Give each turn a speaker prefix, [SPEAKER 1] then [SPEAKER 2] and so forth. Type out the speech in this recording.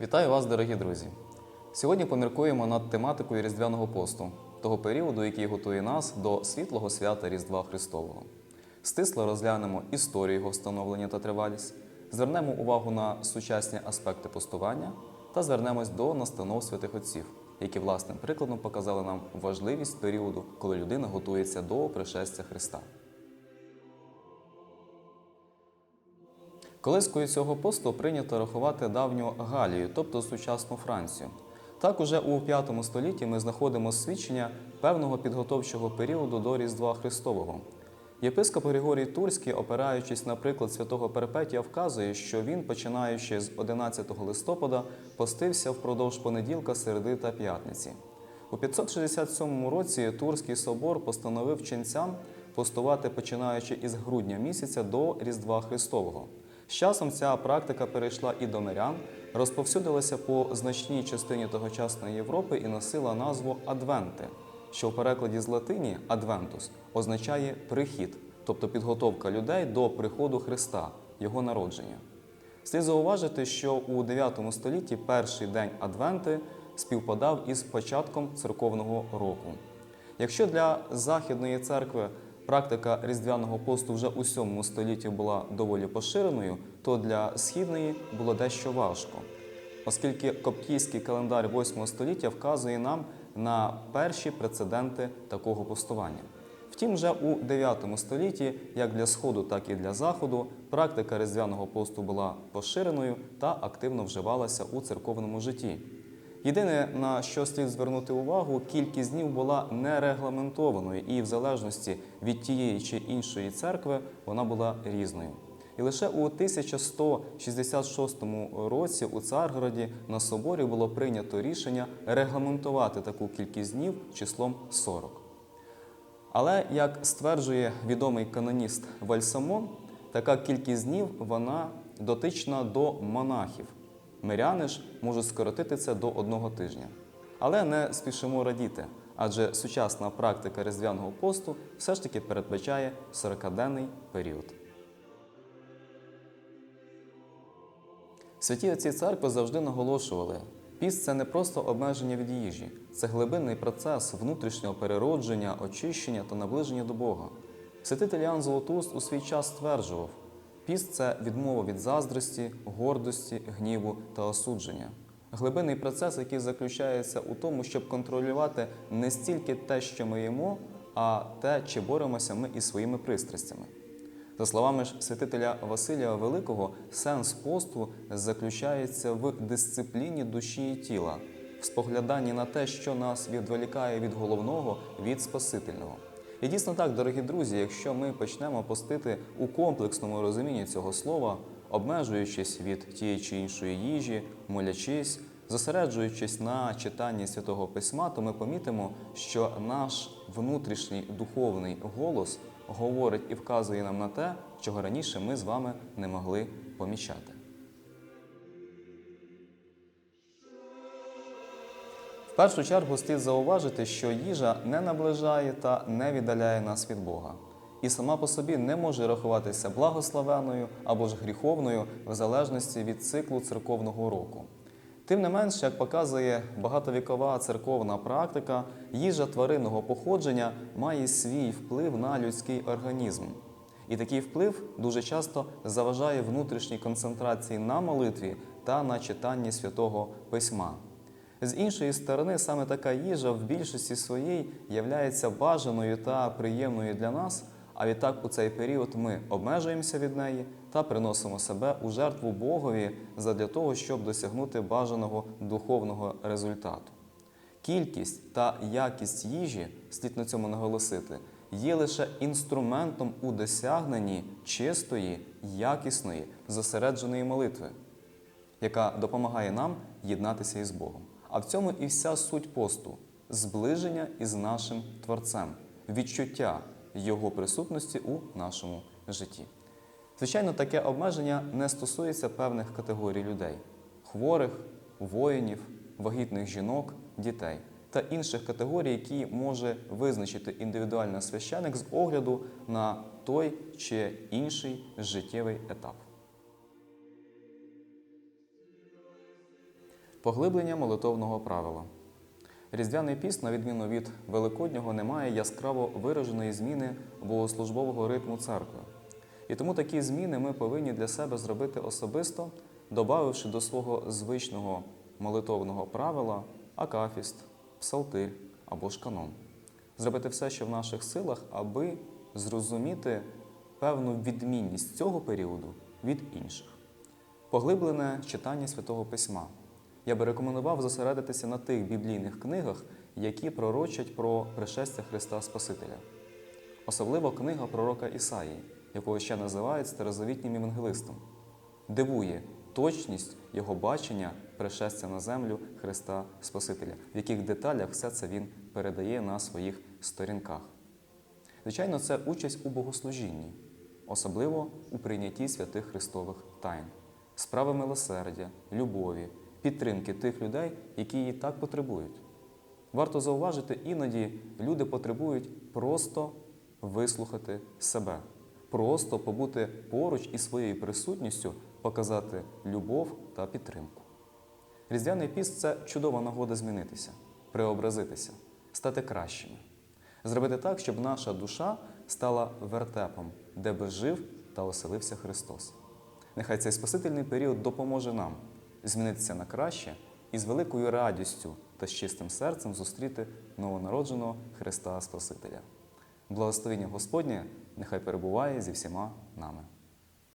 [SPEAKER 1] Вітаю вас, дорогі друзі! Сьогодні поміркуємо над тематикою Різдвяного посту, того періоду, який готує нас до світлого свята Різдва Христового. Стисло розглянемо історію його встановлення та тривалість, звернемо увагу на сучасні аспекти постування та звернемось до настанов святих отців, які власним прикладом показали нам важливість періоду, коли людина готується до пришестя Христа. Колискою цього посту прийнято рахувати давню Галію, тобто сучасну Францію. Так, уже у V столітті ми знаходимо свідчення певного підготовчого періоду до Різдва Христового. Єпископ Григорій Турський, опираючись на приклад святого Перпетія, вказує, що він, починаючи з 11 листопада, постився впродовж понеділка, середи та п'ятниці. У 567 році Турський собор постановив ченцям постувати починаючи із грудня місяця до Різдва Христового. З часом ця практика перейшла і до мирян, розповсюдилася по значній частині тогочасної Європи і носила назву Адвенти, що в перекладі з латині адвентус означає прихід, тобто підготовка людей до приходу Христа, Його народження. Слід зауважити, що у 9 столітті перший день Адвенти співпадав із початком церковного року. Якщо для Західної церкви практика різдвяного посту вже у 7 столітті була доволі поширеною, то для східної було дещо важко, оскільки коптійський календар 8 століття вказує нам на перші прецеденти такого постування. Втім, вже у 9 столітті, як для Сходу, так і для Заходу, практика різдвяного посту була поширеною та активно вживалася у церковному житті. Єдине, на що слід звернути увагу, кількість днів була не регламентованою і в залежності від тієї чи іншої церкви вона була різною. І лише у 1166 році у Царгороді на соборі було прийнято рішення регламентувати таку кількість днів числом 40. Але, як стверджує відомий каноніст Вальсамон, така кількість днів вона дотична до монахів. Миряни ж можуть скоротити це до одного тижня. Але не спішимо радіти, адже сучасна практика різдвяного посту все ж таки передбачає 40-денний період. Святі отці церкви завжди наголошували, піст це не просто обмеження від їжі, це глибинний процес внутрішнього переродження, очищення та наближення до Бога. Святитель Ян Золотуст у свій час стверджував, піст це відмова від заздрості, гордості, гніву та осудження. Глибинний процес, який заключається у тому, щоб контролювати не стільки те, що ми їмо, а те, чи боремося ми із своїми пристрастями. За словами ж святителя Василія Великого, сенс посту заключається в дисципліні душі і тіла, в спогляданні на те, що нас відволікає від головного, від Спасительного. І дійсно так, дорогі друзі, якщо ми почнемо постити у комплексному розумінні цього слова, обмежуючись від тієї чи іншої їжі, молячись, зосереджуючись на читанні святого письма, то ми помітимо, що наш внутрішній духовний голос говорить і вказує нам на те, чого раніше ми з вами не могли помічати. Першу чергу слід зауважити, що їжа не наближає та не віддаляє нас від Бога. І сама по собі не може рахуватися благословеною або ж гріховною в залежності від циклу церковного року. Тим не менш, як показує багатовікова церковна практика, їжа тваринного походження має свій вплив на людський організм. І такий вплив дуже часто заважає внутрішній концентрації на молитві та на читанні святого письма. З іншої сторони, саме така їжа в більшості своїй являється бажаною та приємною для нас, а відтак у цей період ми обмежуємося від неї та приносимо себе у жертву Богові задля того, щоб досягнути бажаного духовного результату. Кількість та якість їжі, слід на цьому наголосити, є лише інструментом у досягненні чистої, якісної, зосередженої молитви, яка допомагає нам єднатися із Богом. А в цьому і вся суть посту зближення із нашим Творцем, відчуття Його присутності у нашому житті. Звичайно, таке обмеження не стосується певних категорій людей хворих, воїнів, вагітних жінок, дітей та інших категорій, які може визначити індивідуальний священик з огляду на той чи інший життєвий етап. Поглиблення молитовного правила. Різдвяний піст, на відміну від Великоднього, не має яскраво вираженої зміни богослужбового ритму церкви. І тому такі зміни ми повинні для себе зробити особисто, додавши до свого звичного молитовного правила акафіст, псалтир або ж канон. Зробити все, що в наших силах, аби зрозуміти певну відмінність цього періоду від інших. Поглиблене читання Святого Письма. Я би рекомендував зосередитися на тих біблійних книгах, які пророчать про пришестя Христа Спасителя. Особливо книга пророка Ісаї, якого ще називають старозавітнім євангелистом, дивує точність його бачення пришестя на землю Христа Спасителя, в яких деталях все це він передає на своїх сторінках. Звичайно, це участь у богослужінні, особливо у прийнятті святих Христових тайн, справи милосердя, любові, підтримки тих людей, які її так потребують. Варто зауважити, іноді люди потребують просто вислухати себе, просто побути поруч і своєю присутністю показати любов та підтримку. Різдвяний піст це чудова нагода змінитися, преобразитися, стати кращими, зробити так, щоб наша душа стала вертепом, де би жив та оселився Христос. Нехай цей спасительний період допоможе нам змінитися на краще і з великою радістю та з чистим серцем зустріти новонародженого Христа Спасителя. Благословіння Господнє нехай перебуває зі всіма нами.